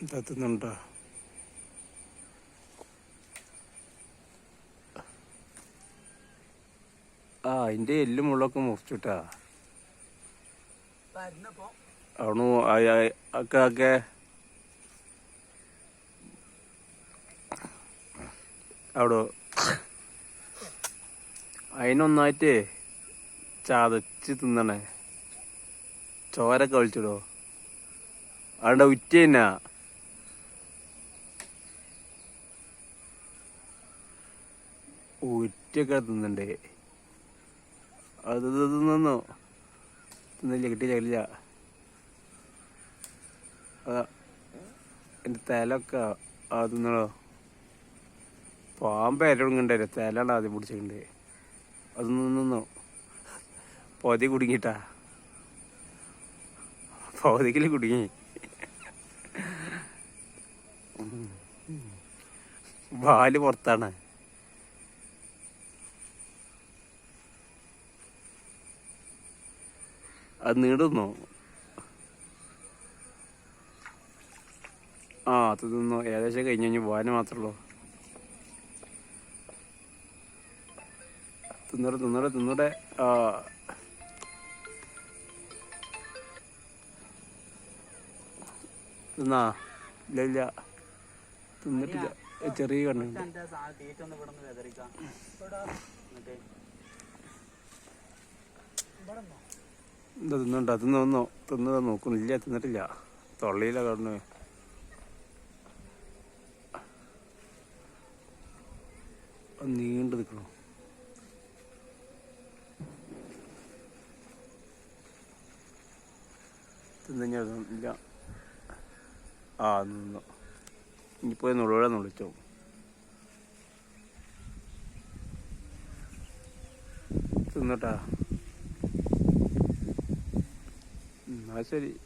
ഇതെത്തുന്നുണ്ടോ ആ അതിന്റെ എല്ലും മുള്ളൊക്കെ മുറിച്ചിട്ടാ. ആണു അക്കാക്കെ ഒക്കെ അവിടെ അതിനൊന്നായിട്ട് ചതച്ച് തിന്നണേ. ചോരൊക്കെ ഒഴിച്ചിടോ. അവിടെ ഉറ്റ തന്നാ ഉറ്റൊക്കെ തിന്നണ്ടേ അത് തിന്നോ തിന്നു? തിന്നില്ല കിട്ടിയില്ല കിട്ടില്ല അതാ എന്റെ തലൊക്കെ ആ തിന്നണോ? പാമ്പ് തലാണ് ആദ്യം പിടിച്ചിട്ടുണ്ട്. അത് നിന്നോ പൊതി കുടുങ്ങിട്ടാ. പൊതിക്കിൽ കുടുങ്ങി. വാൽ പുറത്താണ്. അത് നീടുന്നോ. ആ അത് തിന്നോ. ഏകദേശം കഴിഞ്ഞ് കഴിഞ്ഞ് പോകാൻ മാത്രമല്ലോ തിന്നൂടെ തിന്നൂടെ തിന്നൂടെ. ആ. തിന്നാ? ഇല്ല ഇല്ല. തിന്നിട്ടില്ല. ചെറിയ കണ്ണുണ്ട് എന്റെ തീറ്റ ഒന്ന് ഇവിടെ. നിന്ന് തിന്നുണ്ട്? തിന്നണ്ട തിന്ന് തിന്നതാ നോക്കുന്നില്ല തിന്നിട്ടില്ല. തൊള്ളിയില കടന്നു. നീണ്ടു നിൽക്കണോ? തിന്നില്ല ആ നിന്നു. ഇനിയിപ്പോ നുള്ളുവിടെ വിളിച്ചോ തിന്നട്ടാ. 啊这里